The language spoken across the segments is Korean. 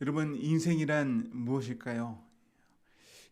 여러분 인생이란 무엇일까요?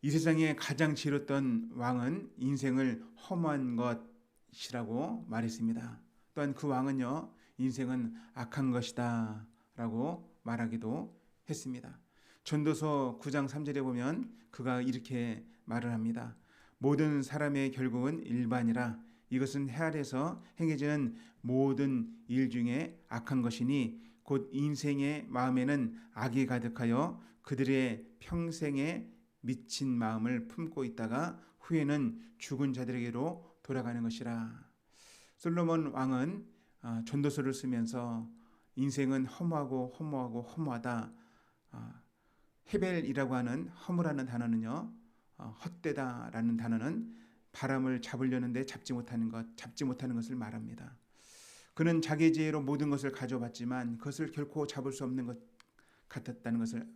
이 세상에 가장 지렸던 왕은 인생을 허무한 것이라고 말했습니다. 또한 그 왕은요 인생은 악한 것이다 라고 말하기도 했습니다. 전도서 9장 3절에 보면 그가 이렇게 말을 합니다. 모든 사람의 결국은 일반이라 이것은 해 아래서 행해지는 모든 일 중에 악한 것이니 곧 인생의 마음에는 악이 가득하여 그들의 평생에 미친 마음을 품고 있다가 후에는 죽은 자들에게로 돌아가는 것이라. 솔로몬 왕은 아, 전도서를 쓰면서 인생은 허무하고 허무하고 허무하다. 아, 헤벨이라고 하는 허무라는 단어는요, 어, 헛되다라는 단어는 바람을 잡으려는데 잡지 못하는 것, 잡지 못하는 것을 말합니다. 그는 자기 지혜로 모든 것을 가져봤지만 그것을 결코 잡을 수 없는 것 같았다는 것을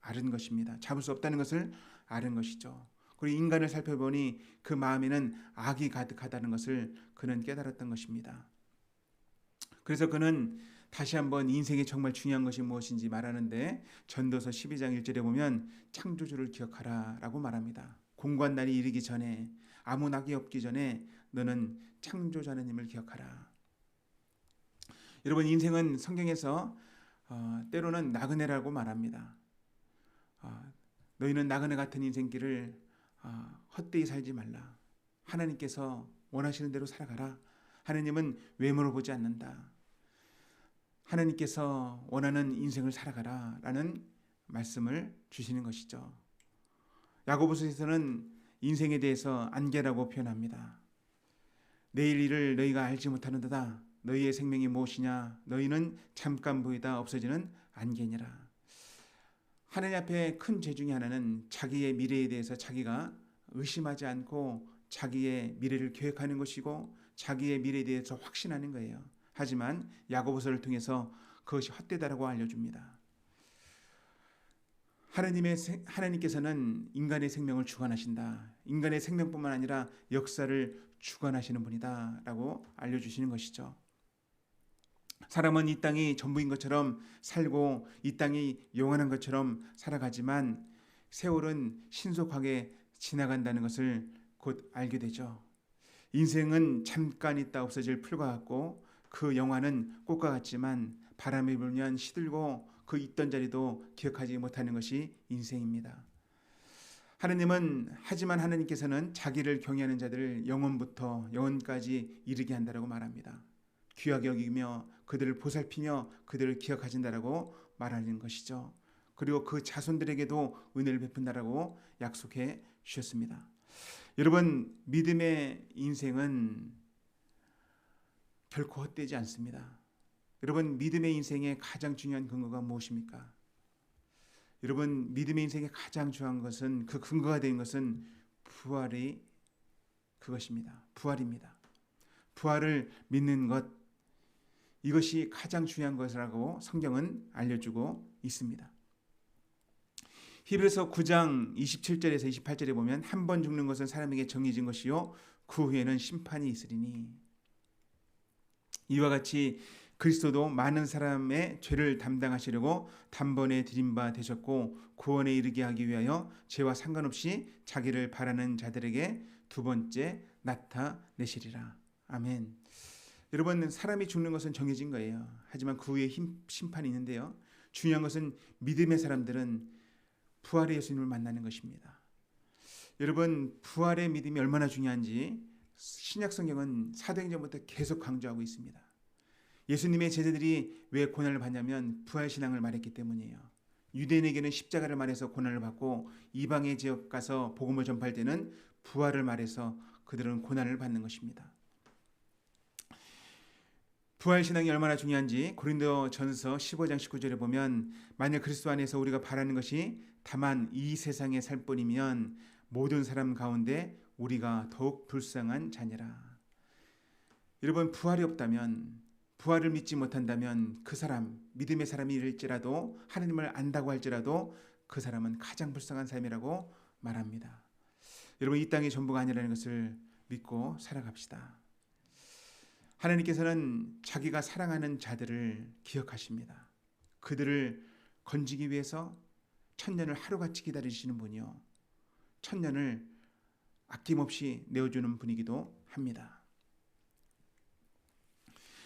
아는 것입니다. 잡을 수 없다는 것을 아는 것이죠. 그리고 인간을 살펴보니 그 마음에는 악이 가득하다는 것을 그는 깨달았던 것입니다. 그래서 그는 다시 한번 인생에 정말 중요한 것이 무엇인지 말하는데 전도서 12장 1절에 보면 창조주를 기억하라 라고 말합니다. 공관 날이 이르기 전에 아무 낙이 없기 전에 너는 창조자 하나님을 기억하라. 여러분 인생은 성경에서 어, 때로는 나그네라고 말합니다. 어, 너희는 나그네 같은 인생길을 어, 헛되이 살지 말라. 하나님께서 원하시는 대로 살아가라. 하나님은 외모를 보지 않는다. 하나님께서 원하는 인생을 살아가라 라는 말씀을 주시는 것이죠. 야고보서에서는 인생에 대해서 안개라고 표현합니다. 내일 일을 너희가 알지 못하는도다. 너희의 생명이 무엇이냐? 너희는 잠깐 보이다 없어지는 안개니라. 하나님 앞에 큰 죄 중에 하나는 자기의 미래에 대해서 자기가 의심하지 않고 자기의 미래를 계획하는 것이고 자기의 미래에 대해서 확신하는 거예요. 하지만 야고보서를 통해서 그것이 헛되다라고 알려줍니다. 하나님의 하나님께서는 인간의 생명을 주관하신다. 인간의 생명뿐만 아니라 역사를 주관하시는 분이다라고 알려주시는 것이죠. 사람은 이 땅이 전부인 것처럼 살고 이 땅이 영원한 것처럼 살아가지만 세월은 신속하게 지나간다는 것을 곧 알게 되죠. 인생은 잠깐 있다 없어질 풀과 같고 그 영화는 꽃과 같지만 바람이 불면 시들고 그 있던 자리도 기억하지 못하는 것이 인생입니다. 하느님은 하지만 하느님께서는 자기를 경외하는 자들을 영원부터 영원까지 이르게 한다라고 말합니다. 귀하게 여기며 그들을 보살피며 그들을 기억하신다라고 말하는 것이죠. 그리고 그 자손들에게도 은혜를 베푼다라고 약속해 주셨습니다. 여러분 믿음의 인생은 결코 헛되지 않습니다. 여러분 믿음의 인생의 가장 중요한 근거가 무엇입니까? 여러분 믿음의 인생의 가장 중요한 것은 그 근거가 된 것은 부활이 그것입니다. 부활입니다. 부활을 믿는 것 이것이 가장 중요한 것이라고 성경은 알려주고 있습니다. 히브리서 9장 27절에서 28절에 보면 한 번 죽는 것은 사람에게 정해진 것이요 그 후에는 심판이 있으리니 이와 같이 그리스도도 많은 사람의 죄를 담당하시려고 단번에 드린 바 되셨고 구원에 이르게 하기 위하여 죄와 상관없이 자기를 바라는 자들에게 두 번째 나타내시리라. 아멘. 여러분 사람이 죽는 것은 정해진 거예요. 하지만 그 후에 힘, 심판이 있는데요. 중요한 것은 믿음의 사람들은 부활의 예수님을 만나는 것입니다. 여러분 부활의 믿음이 얼마나 중요한지 신약 성경은 사도행전부터 계속 강조하고 있습니다. 예수님의 제자들이 왜 고난을 받냐면 부활 신앙을 말했기 때문이에요. 유대인에게는 십자가를 말해서 고난을 받고 이방의 지역 가서 복음을 전파할 때는 부활을 말해서 그들은 고난을 받는 것입니다. 부활 신앙이 얼마나 중요한지 고린도 전서 15장 19절에 보면 만약 그리스도 안에서 우리가 바라는 것이 다만 이 세상에 살 뿐이면 모든 사람 가운데 우리가 더욱 불쌍한 자녀라. 여러분 부활이 없다면 부활을 믿지 못한다면 그 사람 믿음의 사람이일지라도 하나님을 안다고 할지라도 그 사람은 가장 불쌍한 삶이라고 말합니다. 여러분 이 땅이 전부가 아니라는 것을 믿고 살아갑시다. 하나님께서는 자기가 사랑하는 자들을 기억하십니다. 그들을 건지기 위해서 천년을 하루같이 기다리시는 분이요. 천년을 아낌없이 내어주는 분이기도 합니다.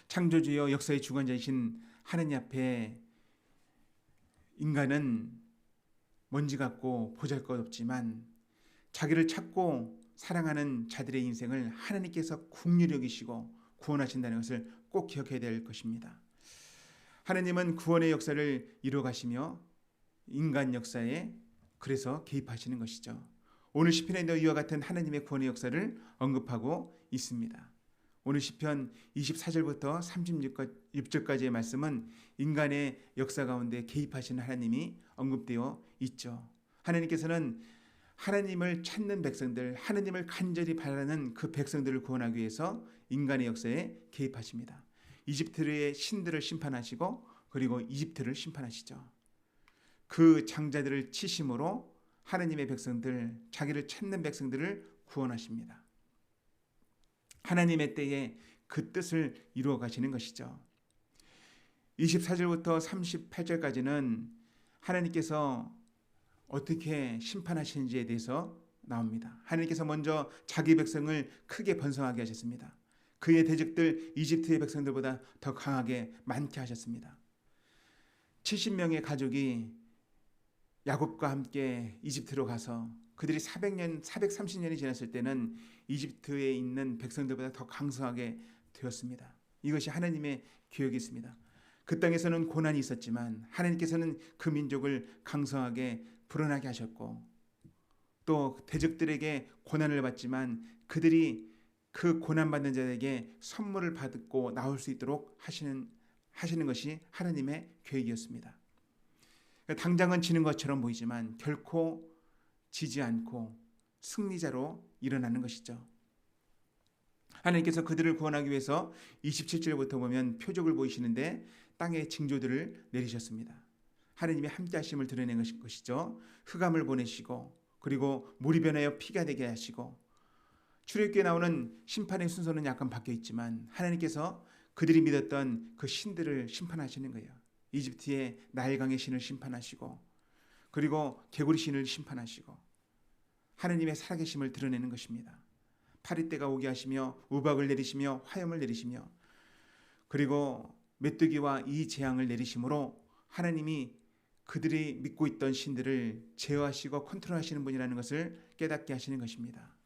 창조주여 역사의 주관자이신 하느님 앞에 인간은 먼지 같고 보잘 것 없지만 자기를 찾고 사랑하는 자들의 인생을 하나님께서 국률 여기시고 구원하신다는 것을 꼭 기억해야 될 것입니다. 하나님은 구원의 역사를 이루어 가시며 인간 역사에 그래서 개입하시는 것이죠. 오늘 시편에도 이와 같은 하나님의 구원의 역사를 언급하고 있습니다. 오늘 시편 24절부터 36절까지의 말씀은 인간의 역사 가운데 개입하시는 하나님이 언급되어 있죠. 하나님께서는 하나님을 찾는 백성들, 하나님을 간절히 바라는 그 백성들을 구원하기 위해서 인간의 역사에 개입하십니다. 이집트의 신들을 심판하시고 그리고 이집트를 심판하시죠. 그 장자들을 치심으로 하나님의 백성들, 자기를 찾는 백성들을 구원하십니다. 하나님의 때에 그 뜻을 이루어 가시는 것이죠. 24절부터 38절까지는 하나님께서 어떻게 심판하시는지에 대해서 나옵니다. 하나님께서 먼저 자기 백성을 크게 번성하게 하셨습니다. 그의 대적들 이집트의 백성들보다 더 강하게 많게 하셨습니다. 70명의 가족이 야곱과 함께 이집트로 가서 그들이 400년, 430년이 지났을 때는 이집트에 있는 백성들보다 더 강성하게 되었습니다. 이것이 하나님의 계획이 있습니다. 그 땅에서는 고난이 있었지만 하나님께서는 그 민족을 강성하게 불어나게 하셨고 또 대적들에게 고난을 받지만 그들이 그 고난 받는 자에게 선물을 받고 나올 수 있도록 하시는 하시는 것이 하나님의 계획이었습니다. 당장은 지는 것처럼 보이지만 결코 지지 않고 승리자로 일어나는 것이죠. 하나님께서 그들을 구원하기 위해서 27절부터 보면 표적을 보이시는데 땅에 징조들을 내리셨습니다. 하나님의 함께 하심을 드러낸 것이죠. 흑암을 보내시고 그리고 물이 변하여 피가 되게 하시고 출애굽기에 나오는 심판의 순서는 약간 바뀌어 있지만 하나님께서 그들이 믿었던 그 신들을 심판하시는 거예요. 이집트의 나일강의 신을 심판하시고 그리고 개구리 신을 심판하시고 하느님의 살아계심을 드러내는 것입니다. 파리 때가 오게 하시며 우박을 내리시며 화염을 내리시며 그리고 메뚜기와 이 재앙을 내리심으로 하나님이 그들이 믿고 있던 신들을 제어하시고 컨트롤하시는 분이라는 것을 깨닫게 하시는 것입니다.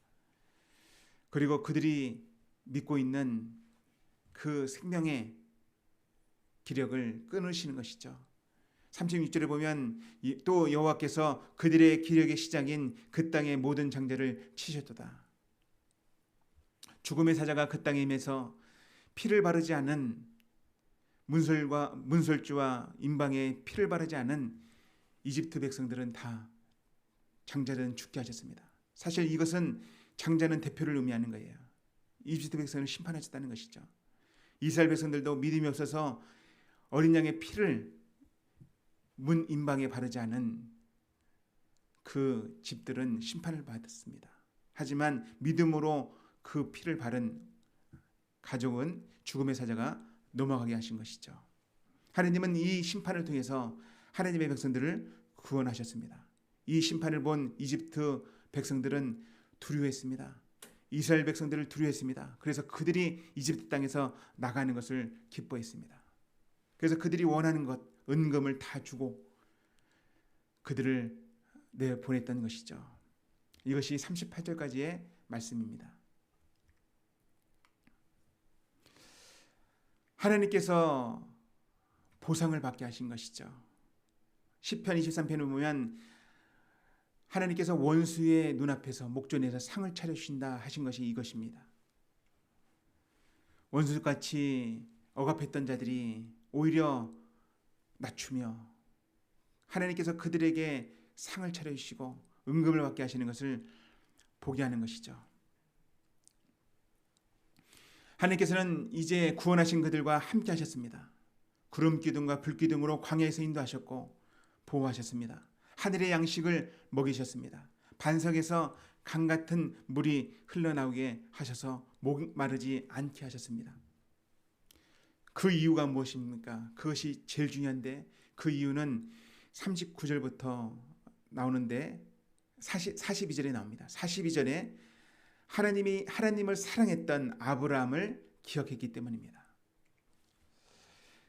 그리고 그들이 믿고 있는 그 생명의 기력을 끊으시는 것이죠. 36절에 보면 또 여호와께서 그들의 기력의 시작인 그 땅의 모든 장자를 치셨도다. 죽음의 사자가 그 땅에 임해서 피를 바르지 않은 문설과 문설주와 임방에 피를 바르지 않은 이집트 백성들은 다 장자들은 죽게 하셨습니다. 사실 이것은 장자는 대표를 의미하는 거예요. 이집트 백성을 심판하셨다는 것이죠. 이스라엘 백성들도 믿음이 없어서 어린 양의 피를 문 임방에 바르지 않은 그 집들은 심판을 받았습니다. 하지만 믿음으로 그 피를 바른 가족은 죽음의 사자가 넘어가게 하신 것이죠. 하나님은 이 심판을 통해서 하나님의 백성들을 구원하셨습니다. 이 심판을 본 이집트 백성들은 두려워했습니다. 이스라엘 백성들을 두려워했습니다. 그래서 그들이 이집트 땅에서 나가는 것을 기뻐했습니다. 그래서 그들이 원하는 것, 은금을 다 주고 그들을 내 보냈던 것이죠. 이것이 38절까지의 말씀입니다. 하나님께서 보상을 받게 하신 것이죠. 10편 23편을 보면 하나님께서 원수의 눈앞에서 목전에서 상을 차려주신다 하신 것이 이것입니다. 원수같이 억압했던 자들이 오히려 낮추며 하나님께서 그들에게 상을 차려주시고 은금을 받게 하시는 것을 보게 하는 것이죠. 하나님께서는 이제 구원하신 그들과 함께 하셨습니다. 구름 기둥과 불 기둥으로 광야에서 인도하셨고 보호하셨습니다. 하늘의 양식을 먹이셨습니다. 반석에서 강 같은 물이 흘러나오게 하셔서 목 마르지 않게 하셨습니다. 그 이유가 무엇입니까? 그것이 제일 중요한데 그 이유는 39절부터 나오는데 40, 42절에 나옵니다. 42절에 하나님이 하나님을 사랑했던 아브라함을 기억했기 때문입니다.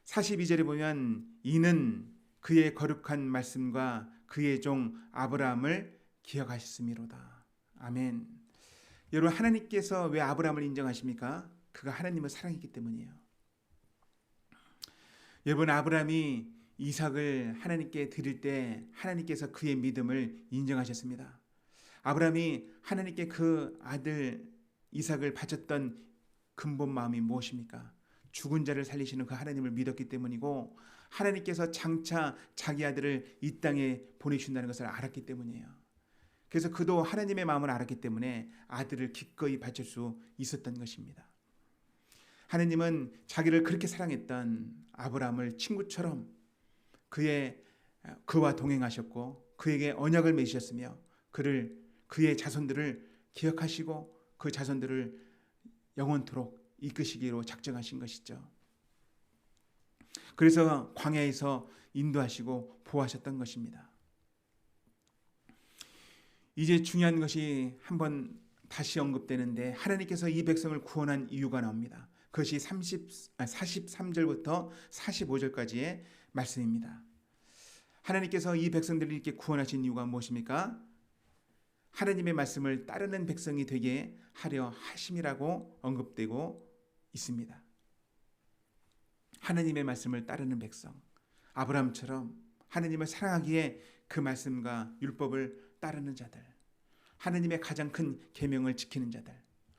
42절에 보면 이는 그의 거룩한 말씀과 그의 종 아브라함을 기억하셨음이로다. 아멘. 여러분 하나님께서 왜 아브라함을 인정하십니까? 그가 하나님을 사랑했기 때문이에요. 여러분 아브라함이 이삭을 하나님께 드릴 때 하나님께서 그의 믿음을 인정하셨습니다. 아브라함이 하나님께 그 아들 이삭을 바쳤던 근본 마음이 무엇입니까? 죽은 자를 살리시는 그 하나님을 믿었기 때문이고 하나님께서 장차 자기 아들을 이 땅에 보내주신다는 것을 알았기 때문이에요. 그래서 그도 하나님의 마음을 알았기 때문에 아들을 기꺼이 바칠 수 있었던 것입니다. 하나님은 자기를 그렇게 사랑했던 아브라함을 친구처럼 그의 그와 동행하셨고 그에게 언약을 맺으셨으며 그를 그의 자손들을 기억하시고 그 자손들을 영원토록 이끄시기로 작정하신 것이죠. 그래서 광야에서 인도하시고 보호하셨던 것입니다. 이제 중요한 것이 한번 다시 언급되는데 하나님께서 이 백성을 구원한 이유가 나옵니다. 그것이 30, 43절부터 45절까지의 말씀입니다. 하나님께서 이 백성들을 이렇게 구원하신 이유가 무엇입니까? 하나님의 말씀을 따르는 백성이 되게 하려 하심이라고 언급되고 있습니다. 하나님의 말씀을 따르는 백성, 아브라함처럼 하나님을 사랑하기에 그 말씀과 율법을 따르는 자들, 하나님의 가장 큰 계명을 지키는 자들,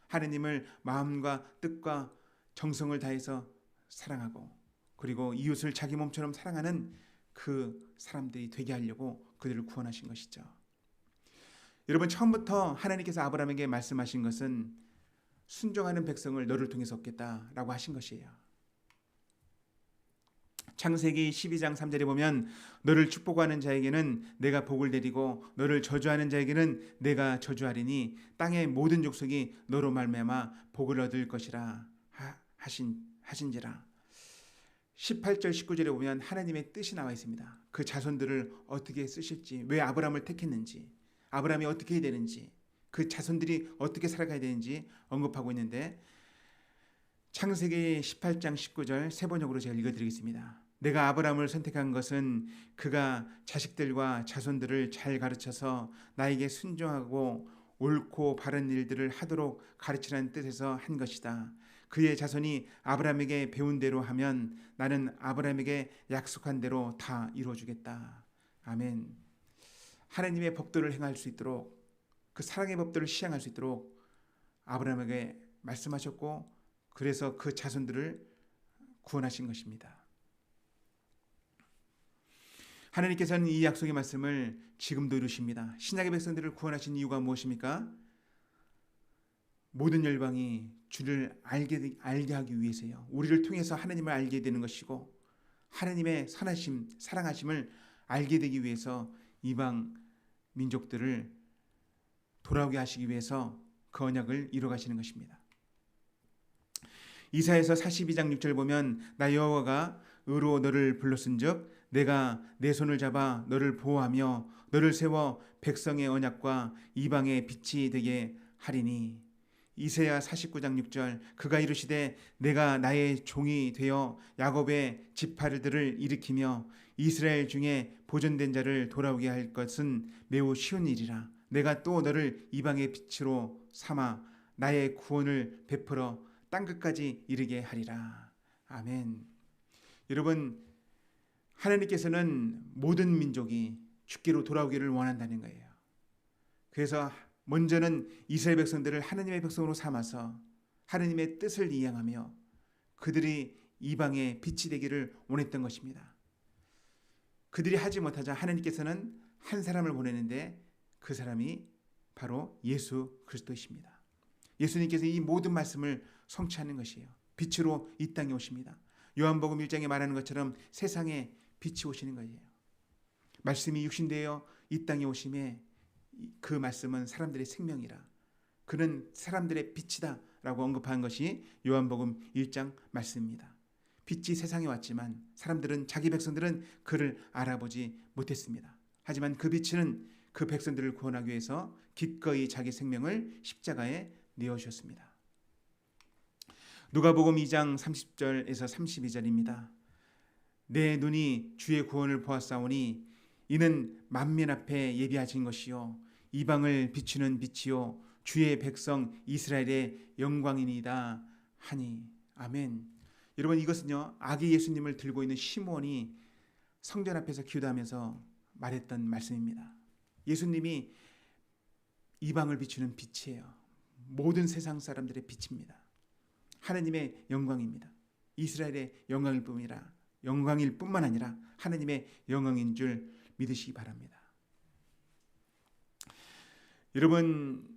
하나님을 마음과 뜻과 정성을 다해서 사랑하고 그리고 이웃을 자기 몸처럼 사랑하는 그 사람들이 되게 하려고 그들을 구원하신 것이죠. 여러분 처음부터 하나님께서 아브라함에게 말씀하신 것은 순종하는 백성을 너를 통해서 얻겠다라고 하신 것이에요. 창세기 12장 3절에 보면 너를 축복하는 자에게는 내가 복을 내리고 너를 저주하는 자에게는 내가 저주하리니 땅의 모든 족속이 너로 말미암아 복을 얻을 것이라 하신 하신지라. 18절 19절에 보면 하나님의 뜻이 나와 있습니다. 그 자손들을 어떻게 쓰실지, 왜 아브라함을 택했는지, 아브라함이 어떻게 해야 되는지, 그 자손들이 어떻게 살아가야 되는지 언급하고 있는데 창세기 18장 19절 세 번역으로 제가 읽어드리겠습니다. 내가 아브라함을 선택한 것은 그가 자식들과 자손들을 잘 가르쳐서 나에게 순종하고 옳고 바른 일들을 하도록 가르치라는 뜻에서 한 것이다. 그의 자손이 아브라함에게 배운 대로 하면 나는 아브라함에게 약속한 대로 다 이루어 주겠다. 아멘. 하나님의 법도를 행할 수 있도록 그 사랑의 법도를 시행할 수 있도록 아브라함에게 말씀하셨고 그래서 그 자손들을 구원하신 것입니다. 하나님께서는 이 약속의 말씀을 지금도 이루십니다. 신약의 백성들을 구원하신 이유가 무엇입니까? 모든 열방이 주를 알게, 알게 하기 위해서요. 우리를 통해서 하나님을 알게 되는 것이고 하나님의 선하심, 사랑하심을 알게 되기 위해서 이방 민족들을 돌아오게 하시기 위해서 그 언약을 이뤄 가시는 것입니다. 이사에서 42장 6절 보면 나 여호와가 의로 너를 불렀은즉 내가 내 손을 잡아 너를 보호하며 너를 세워 백성의 언약과 이방의 빛이 되게 하리니 이세야 49장 6절 그가 이르시되 내가 나의 종이 되어 야곱의 지파들을 일으키며 이스라엘 중에 보존된 자를 돌아오게 할 것은 매우 쉬운 일이라. 내가 또 너를 이방의 빛으로 삼아 나의 구원을 베풀어 땅 끝까지 이르게 하리라. 아멘. 여러분 하나님께서는 모든 민족이 죽기로 돌아오기를 원한다는 거예요. 그래서 먼저는 이스라엘 백성들을 하나님의 백성으로 삼아서 하나님의 뜻을 이행하며 그들이 이방의 빛이 되기를 원했던 것입니다. 그들이 하지 못하자 하나님께서는 한 사람을 보내는데 그 사람이 바로 예수 그리스도이십니다. 예수님께서 이 모든 말씀을 성취하는 것이에요. 빛으로 이 땅에 오십니다. 요한복음 1장에 말하는 것처럼 세상에 빛이 오시는 거예요. 말씀이 육신되어 이 땅에 오심에 그 말씀은 사람들의 생명이라. 그는 사람들의 빛이다라고 언급한 것이 요한복음 1장 말씀입니다. 빛이 세상에 왔지만 사람들은 자기 백성들은 그를 알아보지 못했습니다. 하지만 그 빛은 그 백성들을 구원하기 위해서 기꺼이 자기 생명을 십자가에 내어 주셨습니다. 누가복음 2장 30절에서 32절입니다. 내 눈이 주의 구원을 보았사오니 이는 만민 앞에 예비하신 것이요 이방을 비추는 빛이요 주의 백성 이스라엘의 영광이니이다 하니 아멘. 여러분 이것은요 아기 예수님을 들고 있는 시몬이 성전 앞에서 기도하면서 말했던 말씀입니다. 예수님이 이방을 비추는 빛이에요. 모든 세상 사람들의 빛입니다. 하나님의 영광입니다. 이스라엘의 영광일 뿐이라 영광일 뿐만 아니라 하나님의 영광인 줄 믿으시기 바랍니다. 여러분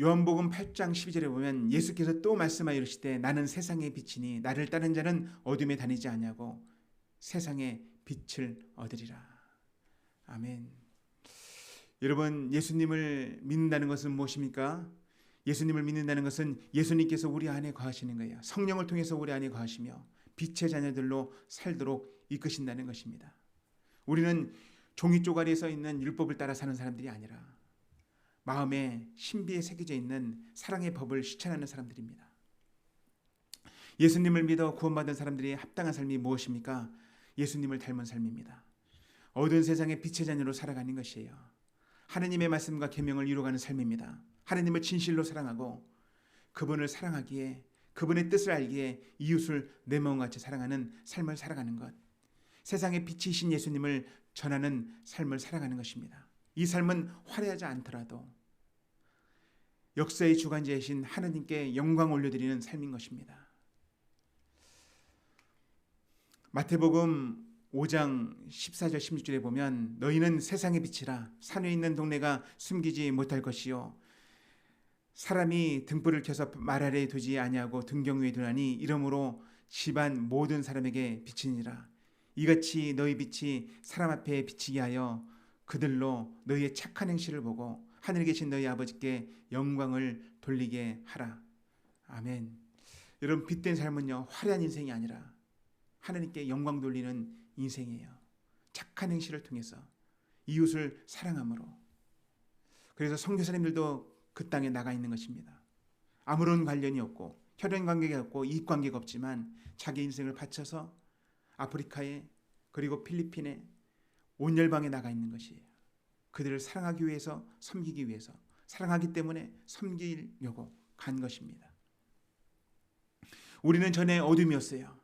요한복음 8장 12절에 보면 예수께서 또 말씀하여 이르시되 나는 세상의 빛이니 나를 따른 자는 어둠에 다니지 아니하고 세상의 빛을 얻으리라. 아멘. 여러분 예수님을 믿는다는 것은 무엇입니까? 예수님을 믿는다는 것은 예수님께서 우리 안에 거하시는 거예요. 성령을 통해서 우리 안에 거하시며 빛의 자녀들로 살도록 이끄신다는 것입니다. 우리는 종이 쪼가리에 써 있는 율법을 따라 사는 사람들이 아니라 마음에 신비에 새겨져 있는 사랑의 법을 실천하는 사람들입니다. 예수님을 믿어 구원받은 사람들이 합당한 삶이 무엇입니까? 예수님을 닮은 삶입니다. 어두운 세상의 빛의 자녀로 살아가는 것이에요. 하느님의 말씀과 계명을 이루어가는 삶입니다. 하느님을 진실로 사랑하고 그분을 사랑하기에 그분의 뜻을 알기에 이웃을 내 마음같이 사랑하는 삶을 살아가는 것. 세상의 빛이신 예수님을 전하는 삶을 살아가는 것입니다. 이 삶은 화려하지 않더라도 역사의 주관자이신 하느님께 영광 올려드리는 삶인 것입니다. 마태복음 5장 14절 16절에 보면 너희는 세상의 빛이라 산에 있는 동네가 숨기지 못할 것이요 사람이 등불을 켜서 말 아래에 두지 아니하고 등경 위에 두나니 이러므로 집안 모든 사람에게 비치니라 이같이 너희 빛이 사람 앞에 비치게 하여 그들로 너희의 착한 행실을 보고 하늘에 계신 너희 아버지께 영광을 돌리게 하라 아멘 여러분 빛된 삶은요 화려한 인생이 아니라 하나님께 영광 돌리는 인생이에요. 착한 행실을 통해서 이웃을 사랑함으로. 그래서 선교사님들도 그 땅에 나가 있는 것입니다. 아무런 관련이 없고 혈연 관계가 없고 이익 관계가 없지만 자기 인생을 바쳐서 아프리카에 그리고 필리핀에 온 열방에 나가 있는 것이에요. 그들을 사랑하기 위해서 섬기기 위해서 사랑하기 때문에 섬기려고 간 것입니다. 우리는 전에 어둠이었어요.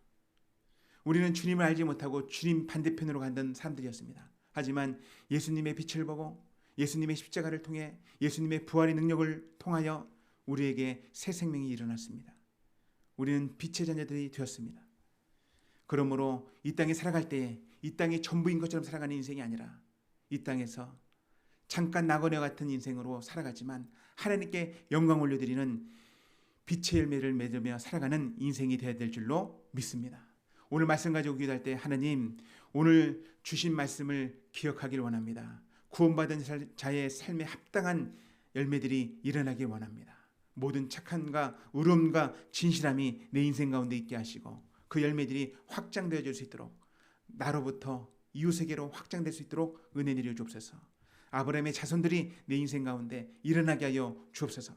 우리는 주님을 알지 못하고 주님 반대편으로 갔던 사람들이었습니다. 하지만 예수님의 빛을 보고 예수님의 십자가를 통해 예수님의 부활의 능력을 통하여 우리에게 새 생명이 일어났습니다. 우리는 빛의 자녀들이 되었습니다. 그러므로 이 땅에 살아갈 때이 땅이 전부인 것처럼 살아가는 인생이 아니라 이 땅에서 잠깐 나그네 같은 인생으로 살아가지만 하나님께 영광 올려드리는 빛의 열매를 맺으며 살아가는 인생이 되어야 될 줄로 믿습니다. 오늘 말씀 가지고 기도할 때 하나님 오늘 주신 말씀을 기억하길 원합니다. 구원받은 자의 삶에 합당한 열매들이 일어나길 원합니다. 모든 착함과 의로움과 진실함이 내 인생 가운데 있게 하시고 그 열매들이 확장되어 질 수 있도록 나로부터 이웃에게로 확장될 수 있도록 은혜 내려 주옵소서. 아브라함의 자손들이 내 인생 가운데 일어나게 하여 주옵소서.